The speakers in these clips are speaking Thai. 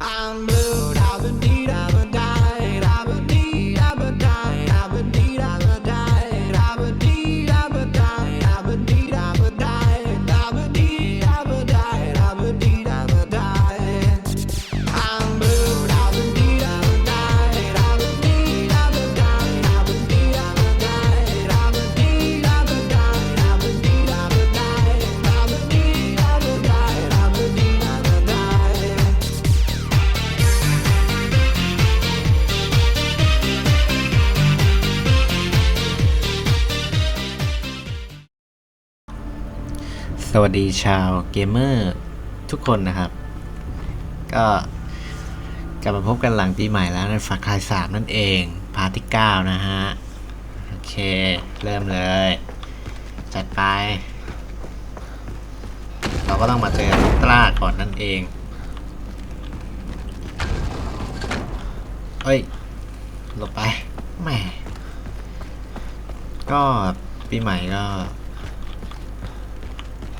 I'm blue, I've been deep, I've been ดีชาวเกมเมอร์ทุกคนนะครับ ก็กลับมาพบกันหลังปีใหม่แล้วในฝักคลายสามนั่นเองพาร์ทที่9นะฮะ โอเค เริ่มเลย จัดไป เราก็ต้องมาเจอตราก่อนนั่นเองเอ้ยหลบไปแหมก็ปีใหม่ก็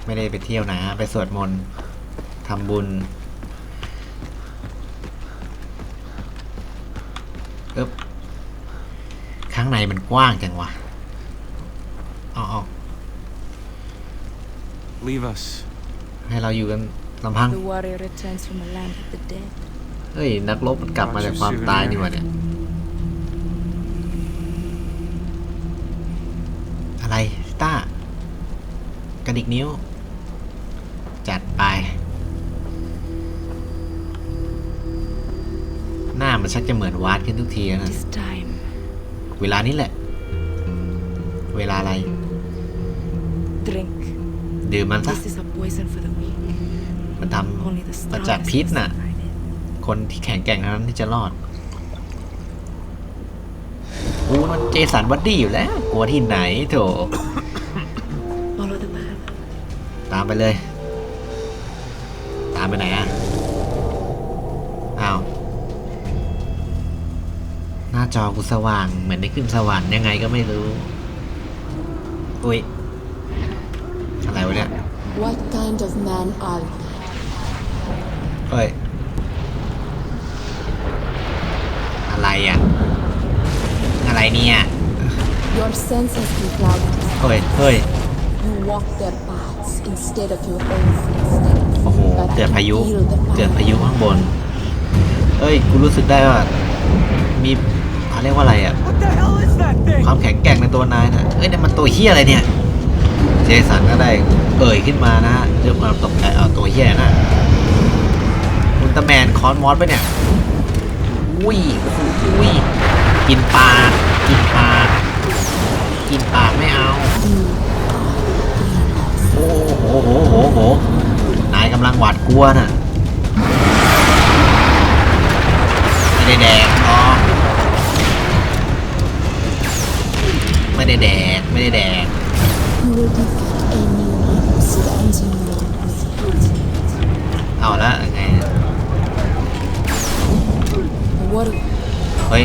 ไม่ได้ไปเที่ยวนะ ไปสวดมนต์ทำบุญอึ๊บข้างในมันกว้างจังวะอ๋อ Leave us. ให้เราอยู่กันลำพัง The warrior returns from a land of the dead. เฮ้ย นักรบมันกลับมาจากความตายนี่หว่าเนี่ย อะไรต้ากระดิกนิ้ว มันชักจะเหมือนวาดขึ้นทุกทีแล้วนะ This time, เวลานี้แหละ เวลาอะไร drink. ดื่มมันซะ This is a poison for the weak. มันท Only the ำมาจาก strongest พิษ can น่ะ survive it. คนที่แข็งแกร่งเท่านั้นที่จะรอดกูมันเจสันวัดดี้อยู่แล้ว กลัวที่ไหนโถ Follow the path. ตามไปเลย ตามไปไหนอะ จอกูสว่าง เหมือนได้ขึ้นสวรรค์ยังไงก็ไม่รู้อุ้ยอะไรวะเนี่ย What kind of man are you? เฮ้ย อะไรอะ อะไรเนี่ย Your senses be clouded. เฮ้ย เฮ้ย You walk their paths instead of your own footsteps. โอ้โห But เตือน I พายุ feel the เตือน fire. พายุข้างบน เอ้ย กูรู้สึกได้ว่า มี เขาเรียกว่าอะไรอะ What the hell is that thing? ความแข็งแกร่งในตัวนายนะเอ้ยนี่นมันตัวเฮียอะไรเนี่ย เจสันก็ได้เอ่ยขึ้นมานะฮะด้วยความตกใจเอาตัวเฮียนะอุลตร้าแมนคอนมอสไปะเนี่ยอุ้ยอุ้ยกินปลากินปลากินปลาไม่เอาโอ้โหโหโหโหนายกำลังหวาดกลัวน่ะไม่ได้แดกอ๋อ ไม่ได้แดก ไม่ได้แดก เอาละไง เฮ้ย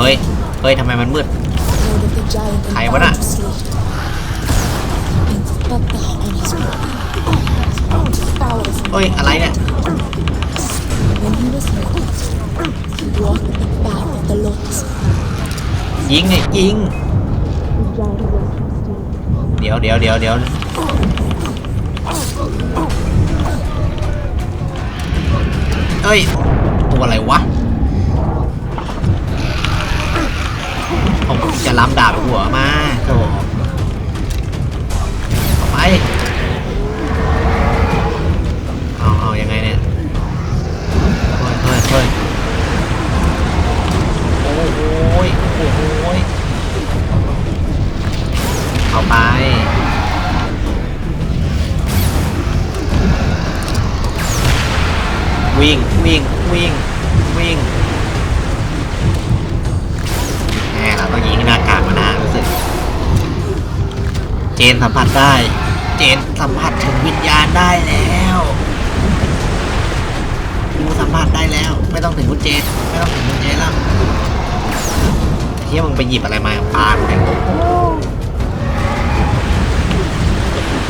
เฮ้ย เฮ้ยทำไมมันมืด ใครวะน่ะเฮ้ย อะไรเนี่ย ยิงไงยิง The giant was trusting. เดี๋ยวเดี๋ยวเดี๋ยวเดี๋ยวเอ้ย ตัวอะไรวะผมจะล้ำดาบหัวมาโถเอาไปเอาเอายังไงเนี่ยเฮ้ยเฮ้ยเฮ้ยโอ้โหยโอ้โหย เอาไป วิ่งวิ่งวิ่งวิ่งแหมเราต้องยิงให้หน้ากากมานะรู้สึก เจนสัมผัสได้ เจนสัมผัสถึงวิญญาณได้แล้วกูสัมผัสได้แล้ว ไม่ต้องถึงคุณเจนไม่ต้องถึงคุณเจนแล้วเฮียมึงไปหยิบอะไรมาปากูเนี่ย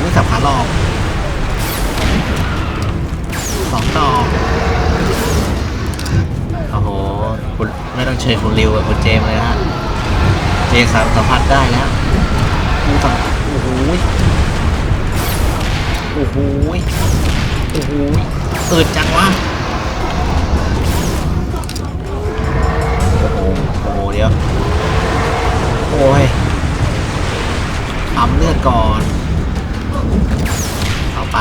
ไม่สัมผัสหรอกสองดอกคุณไม่ต้องเชิญคุณริวกับคุณเจมส์เลยนะฮะ เจสันสัมผัสได้แล้วกูสัมโอ้โหยโอ้โหยโอ้โหยอืดจังวะโอ้โหโอ้โหเดี๋ยว โอ้ยทำเลือดก่อน เอาไป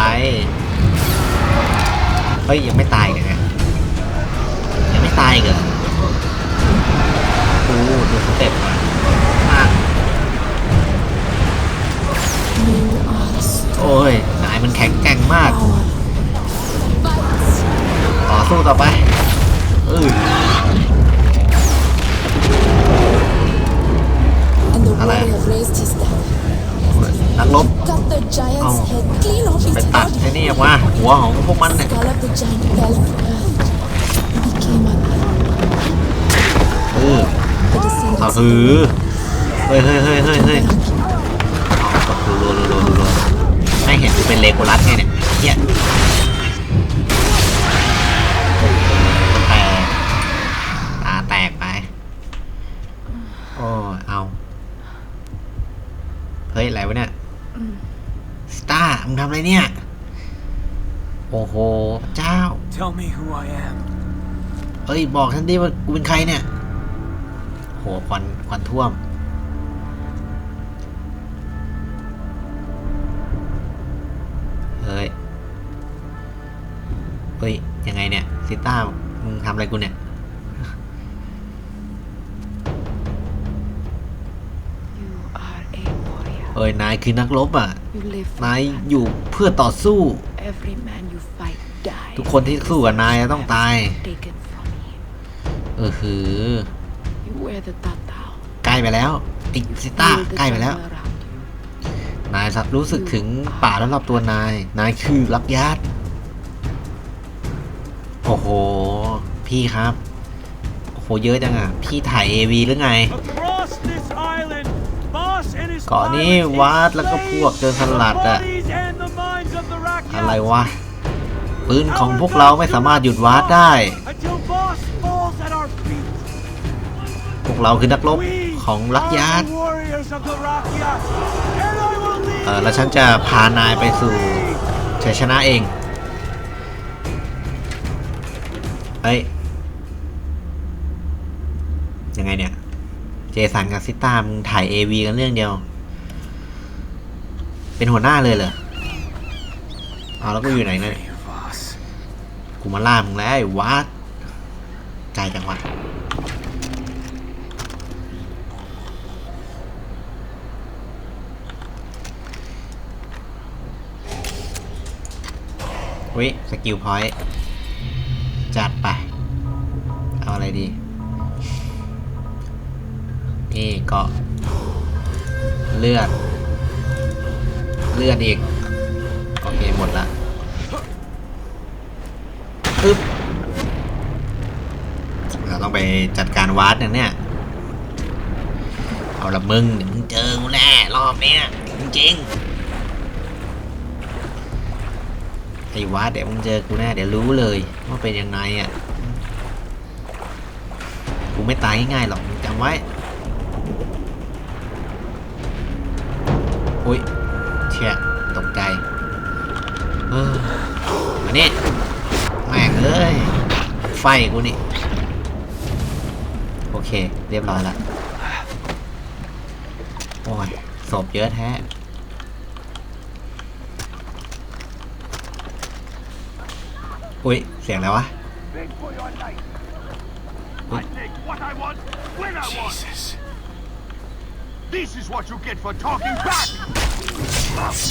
เฮ้ย ยังไม่ตายกันนะยังไม่ตายอีกันโอ้ดูสเต็ปมามา You are strong. โอ้ยนายมันแข็งแกร่งมาก Fight. ต่อสู้ต่อไปเออ And the Hello. warrior raised his dagger. นักรบ Cut the giant's Oh. head clean off ไป its ตัด body. ไอ้นี่ออกมาหัวของพวกมันเนี่ย Skull of the giant fell to earth. Became alive. เออ The descendants เอา of หือ the เฮ้ยเฮ้ยเฮ้ยเฮ้ยเฮ้ยเอาตบรัวรัวรัวรัวรัวไม่เห็นกูเป็นเลโกลัสไงเนี่ยเฮียแตกตาแตกไป โอ้ยเอา เฮ้ย อะไรวะเนี่ย สตา ร์มึงทำอะไรเนี่ย โอ้โหพระเจ้า Tell me who I am. เฮ้ย บอกฉันดิว่ากูเป็นใครเนี่ย โหควันควันท่วม เฮ้ย เฮ้ย ยังไงเนี่ย ซิต้า มึงทำอะไรกูเนี่ย นายคือนักรบอะ You live for นาย hunt. อยู่เพื่อต่อสู้ Every man you fight dies. ทุกคนที่สู้กับนายอะต้องตาย Taken from me. เออหือ You wear the tatao. ใกล้ไปแล้วไอ้ซิต้า Feel the ใกล้ไปแล้ว jungle around you. นายสับรู้สึกถึงป่ารอบๆตัวนาย นายคือรักญาติโอ้โห พี่ครับ โอ้โห เยอะจังอะ พี่ถ่ายเอวีหรือไง เกาะนี้วาดแล้วก็พวกเจอสลัดอะอะไรวะปืนของพวกเราไม่สามารถหยุดวาดได้ พวกเราคือนักรบของรัก are ญาติ the warriors of the Rakyat. And I will lead เออแล้วฉันจะพานายไปสู่ชัยชนะเอง เฮ้ย ยังไงเนี่ย จสันกับซิต้ามึงถ่าย AV กันเรื่องเดียว เป็นหัวหน้าเลยเหรอเอาแล้วกูอยู่ไหนเนี่ยกูมาล่ามึงแล้วไอ้วัดใจจังวะวิสกิลพอยต์จัดไป เอาอะไรดี นี่เกาะเลือด เลือดอีก โอเค หมดละอึ๊บเราต้องไปจัดการวาร์ดเนี่ย เอาละมึงเดี๋ยวมึงเจอกูแน่รอบเนี้ยจริงๆไอ้วาร์ดเดี๋ยวมึงเจอกูแน่เดี๋ยวรู้เลยว่าเป็นยังไงอะ กูไม่ตายง่ายๆหรอกจำไว้ อุ้ยเชี่ยตกใจ เออมานี่แม่งเอ้ย ไฟกูนี่ โอเค เรียบร้อยละ โอ้ยศพเยอะแท้อุ้ย เสียงอะไรวะ Beg This is what you get for talking back.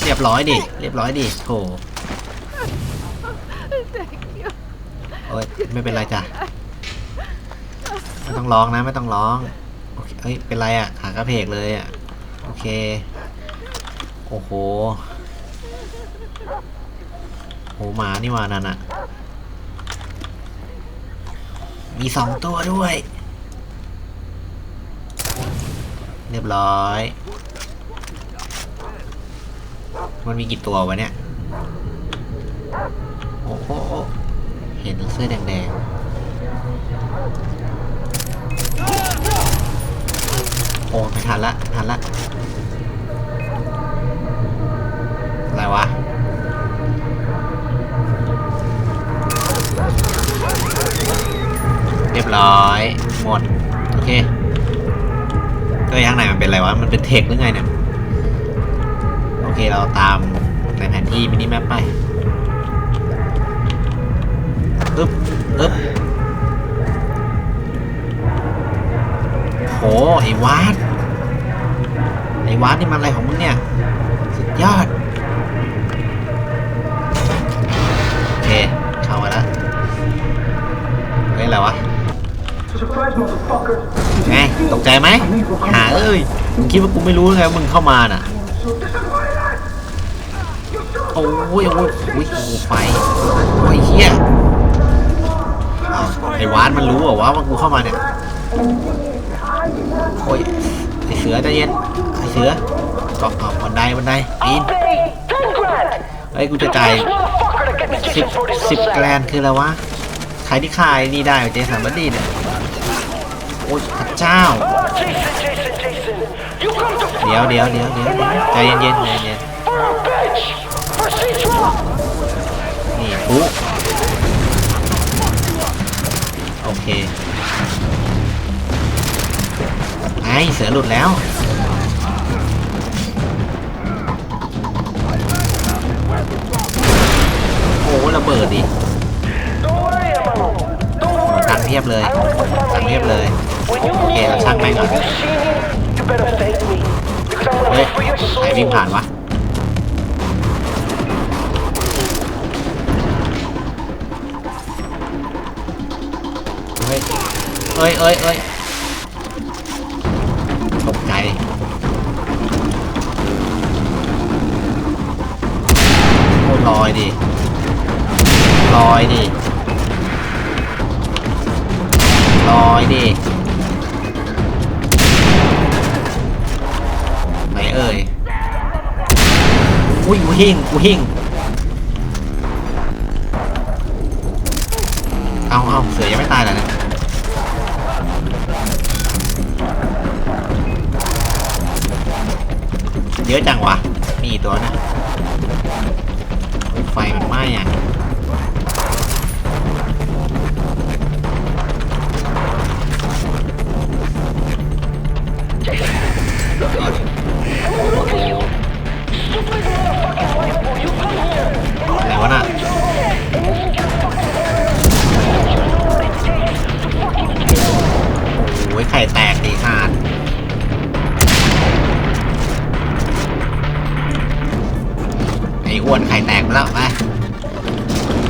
เรียบร้อยดิ เรียบร้อยดิโถโอ้ยไม่เป็นไรจ้ะ ไม่ต้องร้องนะ ไม่ต้องร้องโอเคเอ้ย เป็นไรอะ ขากระเพกเลยอะ โอเค โอ้โห โหหมานี่หว่านั่นอะมีสองตัวด้วย เรียบร้อย มันมีกี่ตัววะเนี่ย โอ้โหเห็นเสื้อแดงๆ โอ้ไม่ทันละทันละ อะไรวะเรียบร้อย หมด โอเค เอ้ยข้างในมันเป็นอะไรวะ มันเป็นเทคหรือไงเนี่ย โอเคเราตามในแผนที่มินิแมปไปอึ๊บอึ๊บโหไอ้วาดไอ้วาดนี่มันอะไรของมึงเนี่ย สุดยอด โอเค เข้ามาแล้วเฮ้ยอะไรวะ ไงตกใจไหมหาเอ้ยมึงคิดว่ากูไม่รู้ไงว่ามึงเข้ามาน่ะโอ้ยโอ้ยโอ้ยไฟโอ้ยเฮียอ้าวไอ้วานมันรู้เหรอว่าว่ากูเข้ามาเนี่ยโอ้ยไอ้เสือใจเย็นไอ้เสือเกาะเกาะบันไดบันไดปีนเฮ้กูจะจ่ายสิบสิบแกรนคืออะไรวะใครที่ขายนี่ได้เจสันบัดดี้เนี่ย โอ้ยพระเจ้า เดี๋ยวเดี๋ยวเดี๋ยวเดี๋ยวใจเย็นเย็นใจเย็นนี่ปุ๊โอเคไอเสือหลุดแล้วโอ้ระเบิดดิตังค์เพียบเลยตังค์เพียบเลย โอเคเราช่างแม่งก่อนเฮ้ยใครวิ่งผ่านวะเฮ้ยเอ้ยเอ้ยเอ้ยตกใจโอ้ลอยดิลอยดิลอยดิ อุ้ยกูหิ้งกูหิ้งเอาเอาเสือยังไม่ตายเหรอเนี่ยเยอะจังวะ มีตัวนะ ไฟมันไหม้อะ วะน่ะโอ้ยไข่แตกดีขาดไอ้อ้วนไข่แตกไปแล้วไป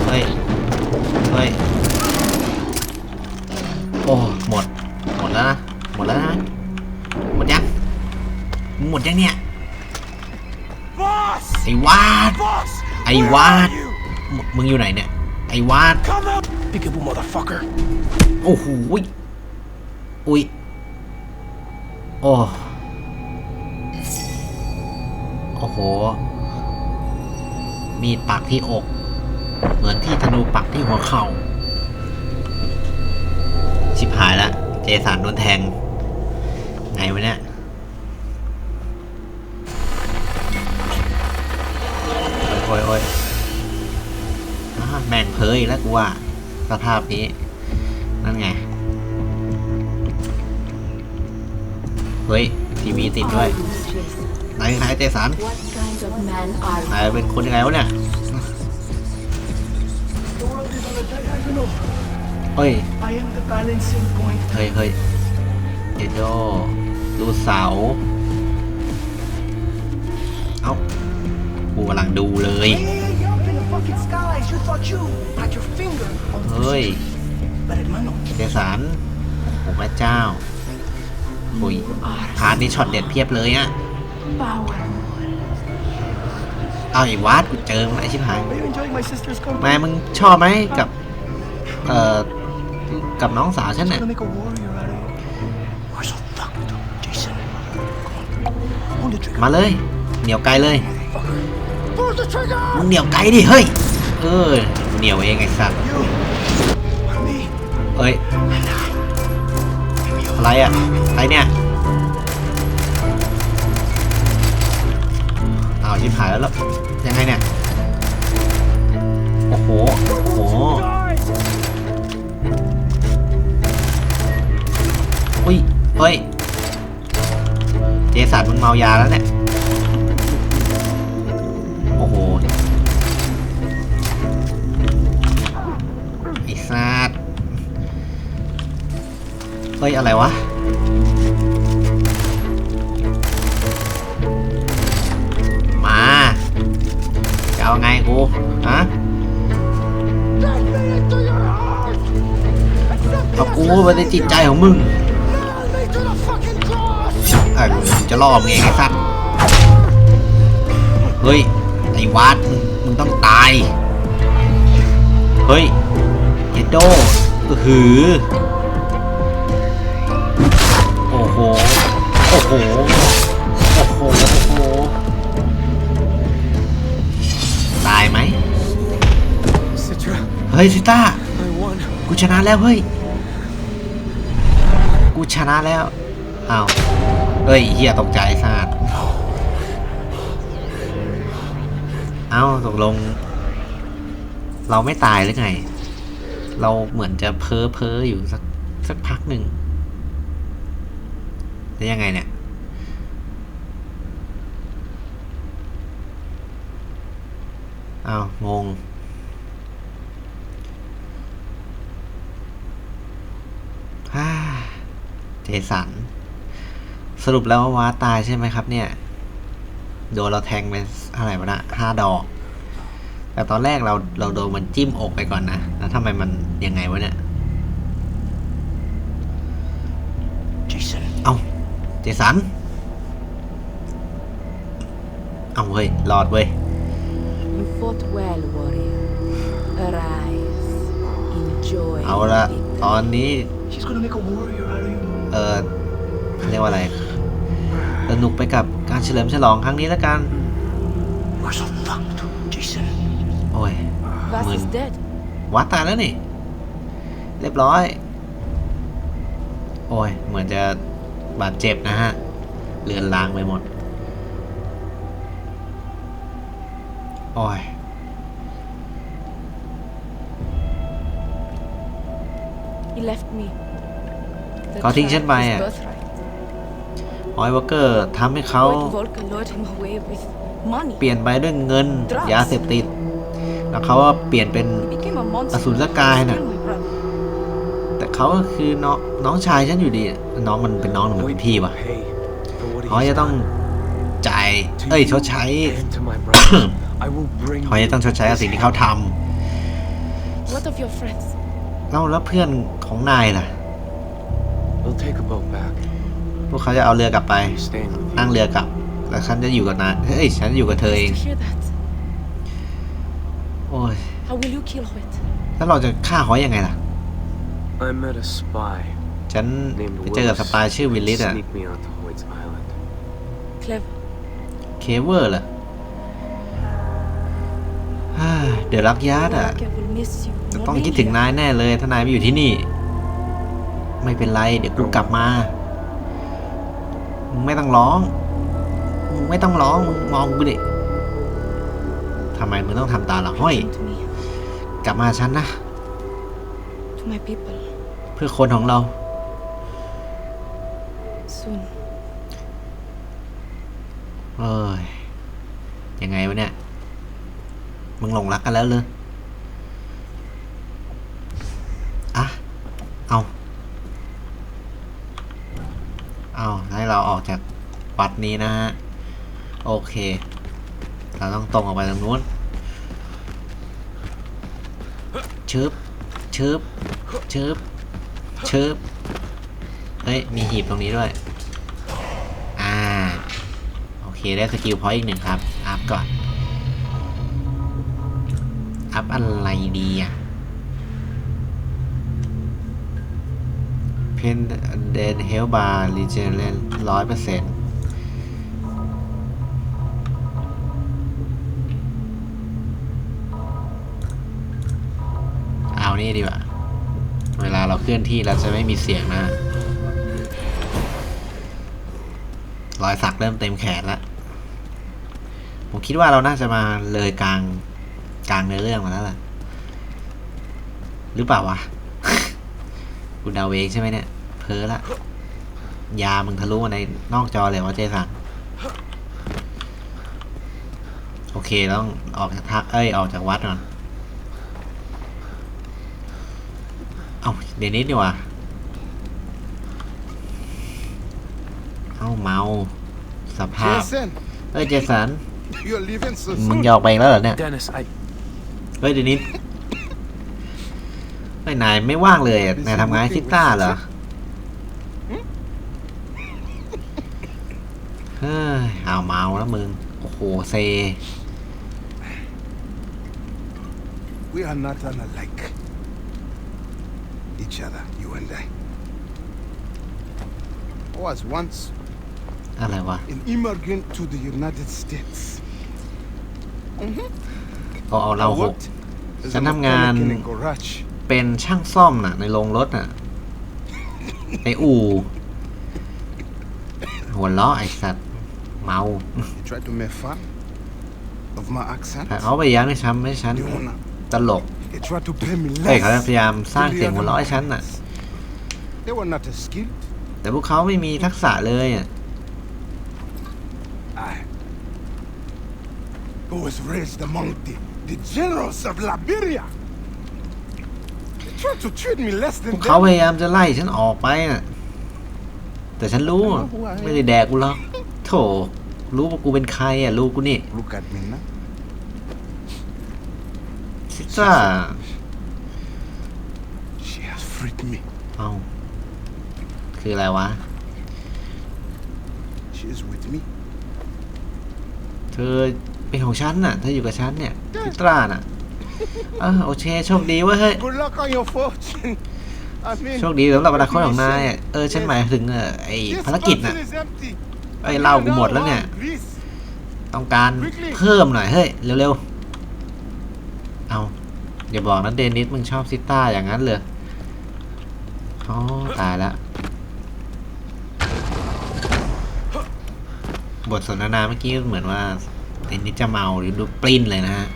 เฮ้ยเฮ้ยโอ้หมด หมดแล้วนะหมดแล้วนะหมดยังหมดยังเนี่ยไอ้วาดไอ้วาด มึมึงอยู่ไหนเนี่ย ไอ้วาด Come out! Peekaboo, motherfucker. โอ้โหยอุ้ยโอ้โอ้โห มีดปักที่อก เหมือนที่ธนูปักที่หัวเข่า ชิบหายละ เจสันโดนแทง ไงวะเนี่ย ยแล้วกูว่าสภาพนี้ นั่นไง เฮ้ย ทีวีติดด้วยนายนายเจสันนายเป็นคนยังไงวะเนี่ยเฮ้ย เฮ้ยเฮ้ยเจโจดูเสา เอ้ากูกำลังดูเลย Hey, hey, up in the fucking skies. You thought you had your finger on the เฮ้ย But hermano, เจสันโอ้พระเจ้าหุยพาร์ทนี้ช็อตเด็ดเพียบเลยอะ powerful. เอาไอ้วัดกูเจอมันไอชิบหาย are you enjoying my sister's company? นายมึงชอบไหมกับเอ่อกับน้องสาวฉันเนี่ย gonna make a warrior out of you. We're so fucked, Jason. Pull the trigger. มาเลย เหนียวไกลเลย Pull the trigger! มึงเหนียวไกลดิเฮ้ย เออเหนียวเองไอ้สัตว์เอ้ย อะไรอะอะไรเนี่ยเอาชิบหายแล้วยังไงเนี่ย โอ้โห โอ้โหอุ้ยเฮ้ย เจสันมึงเมายาแล้วเนี่ย เฮ้ย อะไรวะ มา จะเอาไงกูฮะเอากูไปในจิตใจของมึงเออมึงจะล่อมึงเองไอ้สัตว์เฮ้ย ไอ้วัดมึงมึงต้องตาย เฮ้ยเจโดเออหือ เฮ้ยซิต้ากูชนะแล้วเฮ้ยกูชนะแล้วอ้าวเฮ้ยเฮียตกใจสาดเอ้าตกลง เราไม่ตายหรือไง เราเหมือนจะเพ้อเพ้ออยู่สักสักพักหนึ่งแล้วยังไงเนี่ยอ้าวงง ฮ่า เจสัน สรุปแล้วว้าตายใช่ไหมครับ เนี่ย โดนเราแทงไปเท่าไหร่วะนะห้าดอก แต่ตอนแรกเราเราโดนมันจิ้มอกไปก่อนนะ แล้วทำไมมันยังไงวะเนี่ย Jason, เอาเจสัน เอาเว้ยรอดเว้ย You fought well, warrior. Arise. Enjoy. เอาละตอนนี้ she's gonna make a warrior out of you. เออเรียกว่าอะไรสนุกไปกับการเฉลิมฉลองครั้งนี้แล้วกัน We're so fucked, Jason. โอ้ย Vass When- is dead. วัดตายแล้วนี่ เรียบร้อย โอ้ย เหมือนจะบาดเจ็บนะฮะ เลือนลางไปหมด โอ้ย He left me. The เขาทิ้งฉันไป trap is อะ birthright. ออยวอเกอร์ทำให้เขา White Volker lured him away with money. เปลี่ยนไปด้วยเงิน Drugs ยาเสพติด แล้วเขาก็เปลี่ยนเป็น He became a monster. อสูรกายน่ะ Still my brother. แต่เขาก็คือน้องน้องชายฉันอยู่ดี น้องมันเป็นน้องหรือมันเป็นพี่วะ Pay for what เขา he's จะต้อง done จ่าย เอ้ยชดใช้ and to my brother. I will bring เขาจะต้องชดใช้กับสิ่งที่เขาท What of your friends? ำแล้วแล้วเพื่อน ของนายล่ะ We'll take a boat back. พวกเขาจะเอาเรือกลับไป He's staying with you. นั่งเรือกลับ แล้วฉันจะอยู่กับนายเฮ้ย ฉันจะอยู่กับเธอเอง To hear that. โอ้ย How will you kill Hoyt? แล้วเราจะฆ่าเขายังไงล่ะ I met a spy ฉัน named ไปเจอกับส Willis. ปายชื่อวิลลิสอะ Sneak me onto Hoyt's island. Clever. เคเวอร์เหรอฮ่าเดี๋ยวรักยาร์ดอะ Volker will miss you. จะ more ต้อง than คิดถึง you. นายแน่เลย ถ้านายไม่อยู่ที่นี่ ไม่เป็นไร เดี๋ยวกูกลับมา มึงไม่ต้องร้อง มึงไม่ต้องร้อง มึงมองกูดิทำไมมึงต้องทำตาละห้อย Return to me. กลับมาหาฉันนะ To my people. เพื่อคนของเรา Soon. เอ้ย ยังไงวะเนี่ย มึงหลงรักกันแล้วเลยอะเอา เอาให้เราออกจากวัดนี้นะฮะ โอเค เราต้องตรงออกไปตรงนู้นชึบชึบชึบชึบเฮ้ย มีหีบตรงนี้ด้วย อ่า โอเค ได้สกิลพอยต์อีกหนึ่งครับ อัพก่อน อัพอะไรดีอะ นเดนเฮลบาร์รีเจนเลนร้อยเปอร์เซ็นต์เอานี่ดีกว่า เวลาเราเคลื่อนที่เราจะไม่มีเสียงนะ รอยสักเริ่มเต็มแขนแล้ว ผมคิดว่าเราน่าจะมาเลยกลางกลางในเรื่องมาแล้วล่ะ หรือเปล่าวะกูเดาวเองใช่ไหมเนี่ย เพ้อละยามึงทะลุมาในนอกจอเลยวะเจสันโอเคต้องออกจากทักเอ้ยออกจากวัดก่อนเอาเดนิสดีกว่าเอาเมาสภาพ Jason, เอ้ยเจสัน you're leaving so มึง soon. จะออกไปอีกแล้วเหรอเนี่ย Dennis, I เฮ้ยเดนิสเฮ้ยนายไม่ว่างเลยอะนายทำงานให้ซิต้าเหรอ ฮ้ยเอาเมาแล้วมึง โอ้โห เซ We are not unlike each other, you and I. I was once อะไรวะ an immigrant to the United States. เอาเอาเรา I หก worked as a Sa nam nga- mechanic in a garage. เป็นช่างซ่อมน่ะ ในโรงรถน่ะ ในอู่หัวล้อไอสัตว์ เมา You tried to make fun of my accent. แต่เขาพยายามให้ช้ำให้ฉัน You wanna? ตลก They tried to pay me เฮ้ยเขา less. พยายามสร้าง than the เสียงหัว other เราะให้ฉันน่ะ mechanics. They were not as skilled. แต่พวกเขาไม่มีทักษะเลยอะ I who was raised among the, the generals of Liberia. They tried to treat me less พ than วกเขา them. พยายามจะไล่ฉันออกไปน่ะ แต่ฉันรู้อะไม่ได้แดกกูหรอก โถรู้ว่ากูเป็นใครอะรู้กูนี่ Look at me now. ซิซ่า She has freed me. เอาคืออะไรวะ She is with me. เธอเป็นของฉันน่ะ เธออยู่กับฉันเนี่ยซิตราน่ะเออโอเคโชคดีเว้ยเฮ้ย Good luck on your fortune. I mean, โชคดีสำหรับอนาคตของนายอะเออฉันหมายถึงเออไอ this ภารกิจน่ะ bottle is empty. ไอยเหล้ากูหมดแล้วเนี่ย ต้องการเพิ่มหน่อยเฮ้ยเร็วๆ เอาอย่าบอกนะเดนิสมึงชอบซิต้าอย่างนั้นเลยอ๋อตายแล้วบทสนทนาเมื่อกี้เหมือนว่าเดนิสจะเมาหรือดูปลิ้นเลยนะฮะ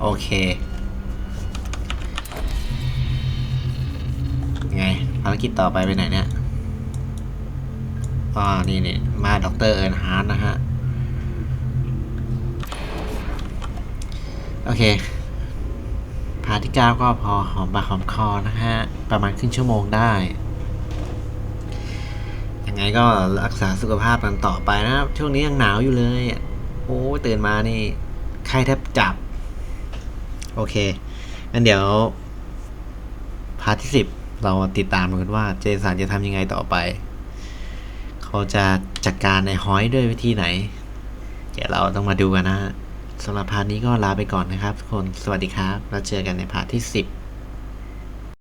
โอเค ภารกิจต่อไปไปไหนเนี่ยอ่านี่นี่มาด็อกเตอร์เอิร์นฮาร์ดนะฮะ โอเค พาที่เก้าก็พอหอมปากหอมคอนะฮะ ประมาณครึ่งชั่วโมงได้ยังไงก็รักษาสุขภาพกันต่อไปนะครับช่วงนี้ยังหนาวอยู่เลย โอ้ตื่นมานี่ไข้แทบจับ โอเคงั้นเดี๋ยว พาทที่สิบ เราติดตามกันว่าเจสันจะทำยังไงต่อไป เขาจะจัดการในฮอยด้วยวิธีไหน เดี๋ยวเราต้องมาดูกันนะฮะสำหรับพาร์ทนี้ก็ลาไปก่อนนะครับทุกคน สวัสดีครับ แล้วเจอกันในพาร์ทที่ 10